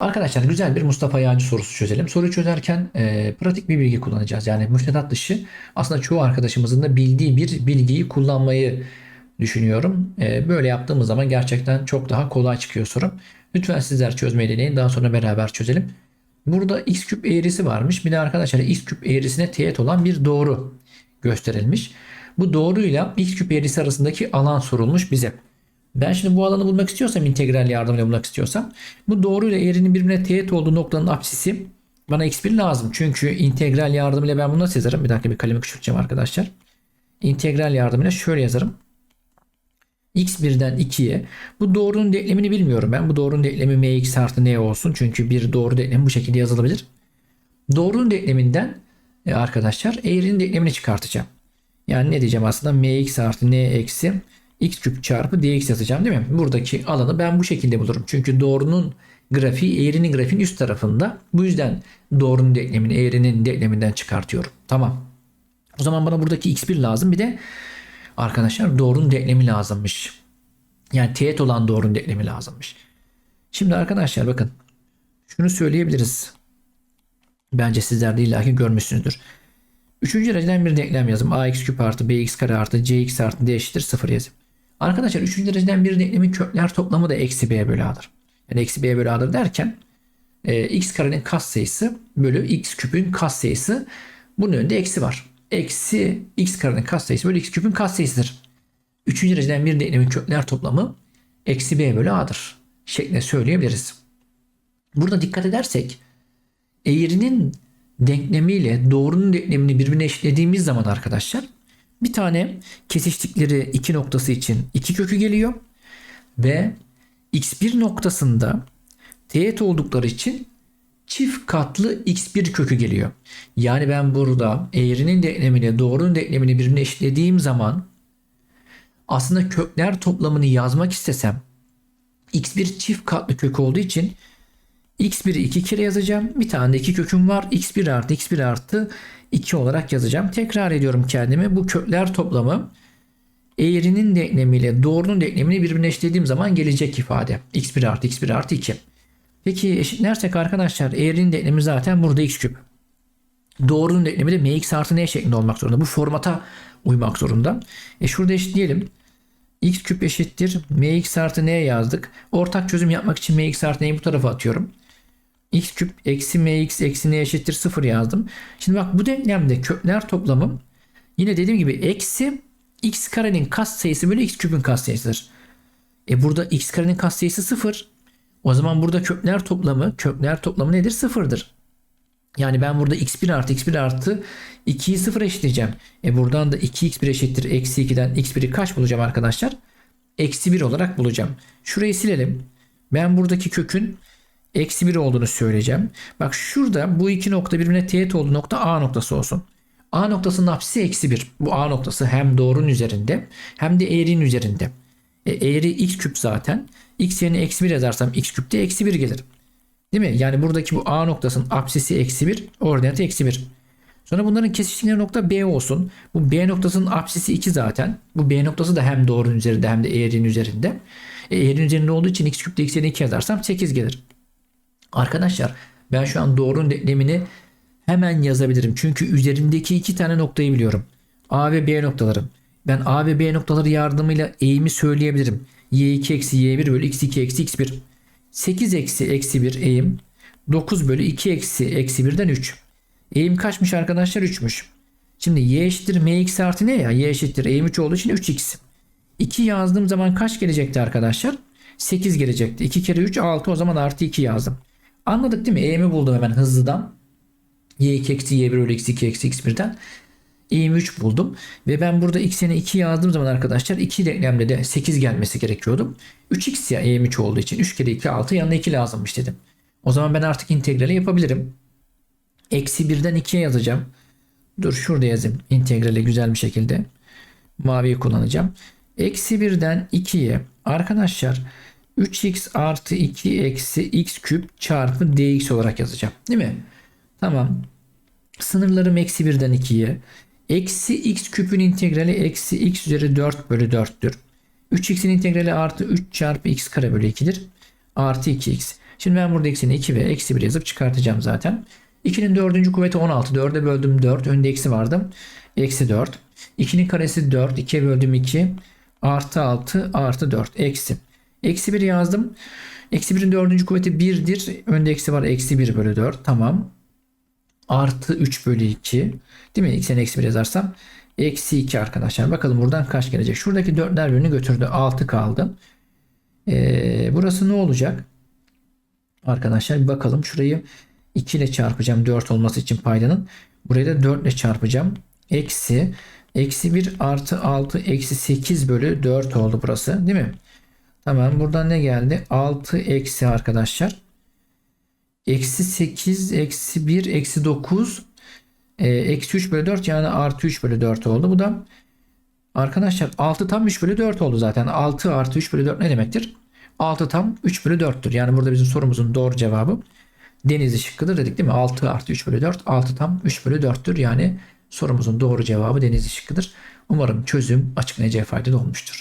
Arkadaşlar güzel bir Mustafa Yağcı sorusu çözelim. Soruyu çözerken e, pratik bir bilgi kullanacağız. Yani müfredat dışı aslında çoğu arkadaşımızın da bildiği bir bilgiyi kullanmayı düşünüyorum. E, böyle yaptığımız zaman gerçekten çok daha kolay çıkıyor sorum. Lütfen sizler çözmeyi deneyin. Daha sonra beraber çözelim. Burada x küp eğrisi varmış. Bir de arkadaşlar x küp eğrisine teğet olan bir doğru gösterilmiş. Bu doğruyla x küp eğrisi arasındaki alan sorulmuş bize. Ben şimdi bu alanı bulmak istiyorsam integral yardımıyla bulmak istiyorsam bu doğru ile eğrinin birbirine teğet olduğu noktanın apsisi bana x1 lazım. Çünkü integral yardımıyla ben bunu nasıl yazarım? Bir dakika bir kalemi küçülteceğim arkadaşlar. İntegral yardımıyla şöyle yazarım. x1'den 2'ye bu doğrunun denklemini bilmiyorum ben. Bu doğrunun denklemi mx artı n olsun. Çünkü bir doğru denklemi bu şekilde yazılabilir. Doğrunun denkleminden e, arkadaşlar eğrinin denklemini çıkartacağım. Yani ne diyeceğim aslında mx artı n eksi x küp çarpı dx yazacağım değil mi? Buradaki alanı ben bu şekilde bulurum. Çünkü doğrunun grafiği eğrinin grafiğin üst tarafında. Bu yüzden doğrunun denklemini eğrinin denkleminden çıkartıyorum. Tamam. O zaman bana buradaki x1 lazım. Bir de arkadaşlar doğrunun denklemi lazımmış. Yani teğet olan doğrunun denklemi lazımmış. Şimdi arkadaşlar bakın. Şunu söyleyebiliriz. Bence sizler de illaki görmüşsünüzdür. Üçüncü dereceden bir denklem yazım. ax küp artı bx kare artı cx artı d eşittir 0 yazayım. Arkadaşlar üçüncü dereceden bir denklemin kökler toplamı da eksi b bölü a'dır. Yani eksi b bölü a'dır derken e, x karenin katsayısı bölü x küpün katsayısı bunun önünde eksi var. Eksi x karenin katsayısı bölü x küpün katsayısıdır. Üçüncü dereceden bir denklemin kökler toplamı eksi b bölü a'dır şeklinde söyleyebiliriz. Burada dikkat edersek eğrinin denklemiyle doğrunun denklemini birbirine eşitlediğimiz zaman arkadaşlar bir tane kesiştikleri iki noktası için iki kökü geliyor ve x1 noktasında teğet oldukları için çift katlı x1 kökü geliyor. Yani ben burada eğrinin denklemiyle doğrunun denklemini birbirine eşitlediğim zaman aslında kökler toplamını yazmak istesem x1 çift katlı kök olduğu için x1'i 2 kere yazacağım. Bir tane de 2 köküm var. x1 artı x1 artı 2 olarak yazacağım. Tekrar ediyorum kendimi. Bu kökler toplamı eğrinin denklemiyle doğrunun denklemini birbirine eşitlediğim zaman gelecek ifade. x1 artı x1 artı 2. Peki eşitlersek arkadaşlar eğrinin denklemi zaten burada x küp. Doğrunun denklemi de mx artı n şeklinde olmak zorunda. Bu formata uymak zorunda. E şurada eşitleyelim. x küp eşittir mx artı n yazdık. Ortak çözüm yapmak için mx artı n'yi bu tarafa atıyorum x küp eksi mx eksi n eşittir 0 yazdım. Şimdi bak bu denklemde kökler toplamı yine dediğim gibi eksi x karenin katsayısı bölü x küpün katsayısıdır. E burada x karenin katsayısı 0. O zaman burada kökler toplamı kökler toplamı nedir? 0'dır. Yani ben burada x1 artı x1 artı 2'yi 0 eşitleyeceğim. E buradan da 2x1 eşittir. Eksi 2'den x1'i kaç bulacağım arkadaşlar? Eksi 1 olarak bulacağım. Şurayı silelim. Ben buradaki kökün eksi 1 olduğunu söyleyeceğim. Bak şurada bu iki nokta birbirine teğet olduğu nokta A noktası olsun. A noktasının apsisi eksi 1. Bu A noktası hem doğrunun üzerinde hem de eğrinin üzerinde. E, eğri x küp zaten. x yerine eksi 1 yazarsam x küpte eksi 1 gelir. Değil mi? Yani buradaki bu A noktasının apsisi eksi 1. Ordinatı eksi 1. Sonra bunların kesiştikleri nokta B olsun. Bu B noktasının apsisi 2 zaten. Bu B noktası da hem doğrunun üzerinde hem de eğrinin üzerinde. E, eğrinin üzerinde olduğu için x küpte x yerine 2 yazarsam 8 gelir. Arkadaşlar ben şu an doğrunun denklemini hemen yazabilirim. Çünkü üzerindeki iki tane noktayı biliyorum. A ve B noktalarım. Ben A ve B noktaları yardımıyla eğimi söyleyebilirim. Y2 eksi Y1 bölü X2 eksi X1. 8 eksi eksi 1 eğim. 9 bölü 2 eksi eksi 1'den 3. Eğim kaçmış arkadaşlar? 3'müş. Şimdi y eşittir mx artı ne ya? y eşittir eğim 3 olduğu için 3x. 2 yazdığım zaman kaç gelecekti arkadaşlar? 8 gelecekti. 2 kere 3 6 o zaman artı 2 yazdım. Anladık değil mi? E'mi buldum hemen hızlıdan. Y2 eksi Y1 bölü x2 eksi x1'den. E'mi 3 buldum. Ve ben burada x'ine 2 yazdığım zaman arkadaşlar 2 denklemde de 8 gelmesi gerekiyordu. 3x ya E'm 3 olduğu için 3 kere 2 6 yanına 2 lazımmış dedim. O zaman ben artık integrali yapabilirim. Eksi 1'den 2'ye yazacağım. Dur şurada yazayım integrali güzel bir şekilde. Maviyi kullanacağım. Eksi 1'den 2'ye arkadaşlar 3x artı 2 eksi x küp çarpı dx olarak yazacağım. Değil mi? Tamam. Sınırlarım eksi 1'den 2'ye. Eksi x küpün integrali eksi x üzeri 4 bölü 4'tür. 3x'in integrali artı 3 çarpı x kare bölü 2'dir. Artı 2x. Şimdi ben burada x'ini 2 ve eksi 1 yazıp çıkartacağım zaten. 2'nin dördüncü kuvveti 16. 4'e böldüm 4. Önde eksi vardı. Eksi 4. 2'nin karesi 4. 2'ye böldüm 2. Artı 6 artı 4. Eksi. Eksi 1 yazdım. Eksi 1'in dördüncü kuvveti 1'dir. Önde eksi var. Eksi 1 bölü 4. Tamam. Artı 3 bölü 2. Değil mi? X'e eksi 1 yazarsam. Eksi 2 arkadaşlar. Bakalım buradan kaç gelecek. Şuradaki 4'ler birini götürdü. 6 kaldı. Ee, burası ne olacak? Arkadaşlar bir bakalım. Şurayı 2 ile çarpacağım 4 olması için paydanın. Burayı da 4 ile çarpacağım. Eksi. Eksi 1 artı 6 eksi 8 bölü 4 oldu burası. Değil mi? Tamam. Buradan ne geldi? 6 eksi arkadaşlar. Eksi 8 eksi 1 eksi 9 e, eksi 3 bölü 4 yani artı 3 bölü 4 oldu. Bu da arkadaşlar 6 tam 3 bölü 4 oldu zaten. 6 artı 3 bölü 4 ne demektir? 6 tam 3 bölü 4'tür. Yani burada bizim sorumuzun doğru cevabı Denizli şıkkıdır dedik değil mi? 6 artı 3 bölü 4. 6 tam 3 bölü 4'tür. Yani sorumuzun doğru cevabı Denizli şıkkıdır. Umarım çözüm açıklayıcıya faydalı olmuştur.